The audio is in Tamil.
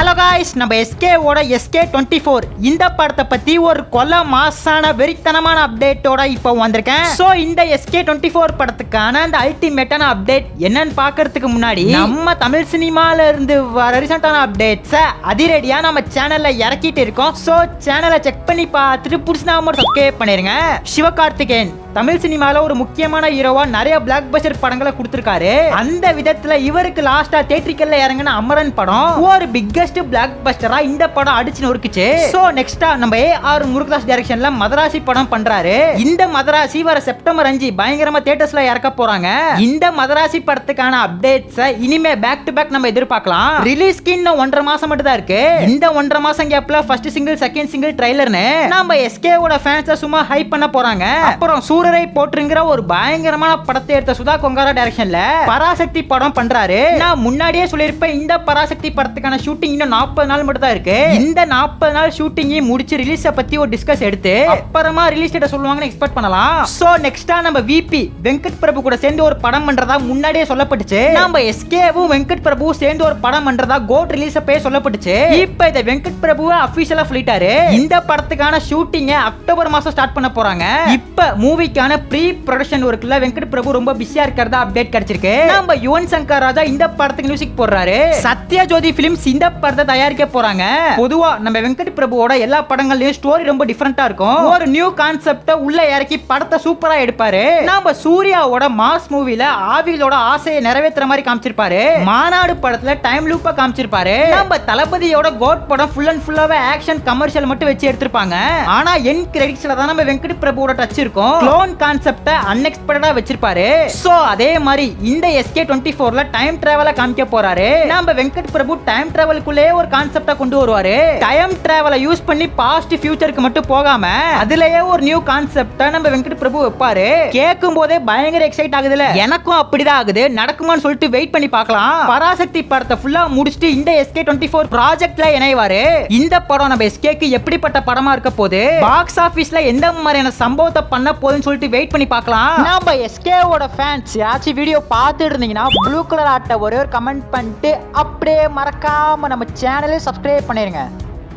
ஹலோ காய்ஸ் நம்ம எஸ்கேவோட எஸ்கே டுவெண்ட்டி ஃபோர் இந்த படத்தை பற்றி ஒரு கொலை மாசான வெறித்தனமான அப்டேட்டோட இப்போ வந்திருக்கேன். ஸோ இந்த எஸ்கே டுவெண்ட்டி ஃபோர் படத்துக்கான அந்த அல்டிமேட்டான அப்டேட் என்னன்னு பார்க்கறதுக்கு முன்னாடி நம்ம தமிழ் சினிமால இருந்து வர ரீசெண்டான அப்டேட்ஸை அதிரடியாக நம்ம சேனலில் இறக்கிட்டு இருக்கோம். ஸோ சேனலை செக் பண்ணி பார்த்துட்டு புடிச்சுனா மட்டும் சப்ஸ்கிரைப் பண்ணிருங்க. சிவகார்த்திகேயன். தமிழ் சினிமால ஒரு முக்கியமான ஹீரோவா நிறைய பிளாக் பஸ்டர் படங்களை கொடுத்திருக்காரு. அந்த விதத்துல இவருக்கு லாஸ்டா தேட்ரிக்கல்ல இறங்கின அமரன் படம் ஒரு பிக்கஸ்ட் பிளாக் பஸ்டரா இந்த படம் அடிச்சு நொறுக்குச்சு. சோ நெக்ஸ்டா நம்ம ஏ ஆர் முருகதாஸ் டைரக்ஷன்ல மதராசி படம் பண்றாரு. இந்த மதராசி வர செப்டம்பர் அஞ்சு பயங்கரமா தியேட்டர்ஸ்ல இறக்க போறாங்க. இந்த மதராசி படத்துக்கான அப்டேட்ஸை இனிமே பேக் டு பேக் நம்ம எதிர்பார்க்கலாம். ரிலீஸ்க்கு இன்னும் ஒன்றரை மாசம் மட்டும் தான் இருக்கு. இந்த ஒன்றரை மாசம் கேப்ல ஃபர்ஸ்ட் சிங்கிள் செகண்ட் சிங்கிள் ட்ரைலர்னு நம்ம எஸ்கேவோட ஃபேன்ஸை சும்மா ஹைப் பண்ண போறாங்க. அப்புறம் சூரரை போற்றுங்கிற ஒரு பயங்கரமான படத்தை எடுத்த சுதா கொங்காரா டைரக்ஷன்ல பராசக்தி படம் பண்றாரு. நான் முன்னாடியே சொல்லியிருப்பேன் இந்த பராசக்தி படத்துக்கான ஷூட்டிங் இன்னும் நாற்பது நாள் மட்டும் தான் இருக்கு. இந்த நாற்பது நாள் ஷூட்டிங்கையும் முடிச்சு ரிலீஸ பத்தி ஒரு டிஸ்கஸ் எடுத்து அப்புறமா ரிலீஸ் டேட்ட சொல்லுவாங்கன்னு எக்ஸ்பெக்ட் பண்ணலாம். சோ நெக்ஸ்டா நம்ம விபி வெங்கட் பிரபு கூட சேர்ந்து ஒரு படம் பண்றதா முன்னாடியே சொல்லப்பட்டுச்சு. நம்ம எஸ்கேவும் வெங்கட் பிரபு சேர்ந்து ஒரு படம் பண்றதா கோட் ரிலீஸ் அப்பே சொல்லப்பட்டுச்சு. இப்போ இதை வெங்கட் பிரபுவை அபிஷியலா சொல்லிட்டாரு. இந்த படத்துக்கான ஷூட்டிங்க அக்டோபர் மாசம் ஸ்டார்ட் பண்ண போறாங்க. இப்ப மூவிக்கான ப்ரீ ப்ரொடக்ஷன் ஒர்க்ல வெங்கட் பிரபு ரொம்ப பிஸியா இருக்கிறதா அப்டேட் கிடைச்சிருக்கு. நம்ம யுவன் சங்கர் ராஜா இந்த படத்துக்கு மியூசிக் போடுறாரு. சத்யா ஜோதி பிலிம்ஸ் இந்த படத்தை தயாரிக்க போறாங்க. பொதுவா நம்ம வெங்கட் பிரபுவோட எல்லா படங்கள்லயும் ஸ்டோரி ரொம்ப டிஃபரெண்டா இருக்கும். ஒரு நியூ கான்செப்ட உள்ள இறக்கி படத்தை சூப்பரா எடுப்பாரு. நம்ம சூர்யாவோட மாஸ் மூவில ஆவிகளோட ஆசையை நிறைவேற்றுற மாதிரி காமிச்சிருப்பாரு. மாநாடு படத்துல டைம் லூப்பா காமிச்சிருப்பாரு. நம்ம தளபதியோட கோட் படம் ஃபுல் அண்ட் ஃபுல்லாவே ஆக்ஷன் கமர்ஷியல் மட்டும் வச்சு எடுத்திருப்பாங்க. ஆனா என் கிரெடிட்ஸ்ல தான் நம்ம வெங்கட் பிரபுவோட டச் இருக்கும். ஓன் கான்செப்டை அன்எக்ஸ்பெக்டடா வச்சிருப்பாரு. சோ அதே மாதிரி இந்த எஸ்கே டுவெண்ட்டி ஃபோர்ல டைம் டிராவலை காமிக்க போறாரு. நம்ம வெங்கட் பிரபு டைம் டிராவலுக்குள்ளே ஒரு கான்செப்டா கொண்டு வருவாரு. டைம் டிராவலை யூஸ் பண்ணி பாஸ்ட் ஃபியூச்சருக்கு மட்டும் போகாம அதுலயே ஒரு நியூ கான்செப்டா நம்ம வெங்கட் பிரபு வைப்பாரு. கேட்கும் போதே பயங்கர எக்ஸைட் ஆகுதுல. எனக்கும் அப்படிதான் ஆகுது. நடக்குமான்னு சொல்லிட்டு வெயிட் பண்ணி பார்க்கலாம். பராசக்தி படத்தை ஃபுல்லா முடிச்சுட்டு இந்த எஸ்கே டுவெண்ட்டி ஃபோர் ப்ராஜெக்ட்ல இணைவாரு. இந்த படம் நம்ம எஸ்கேக்கு எப்படிப்பட்ட படமா இருக்க போது பாக்ஸ் ஆபீஸ்ல எந்த மாதிரியான சம்பவத்தை பண்ண போதுன்னு சொல்லிட்டு வெயிட் பண்ணி பார்க்கலாம். நம்ம எஸ்கேவோட ஃபேன்ஸ் யாச்சும் வீடியோ பார்த்துட்டு இருந்தீங்கன்னா ப்ளூ கலர் ஆட்டை ஒரே ஒரு கமெண்ட் பண்ணிட்டு அப்படியே மறக்காம நம்ம சேனலே சப்ஸ்கிரைப் பண்ணிருங்க.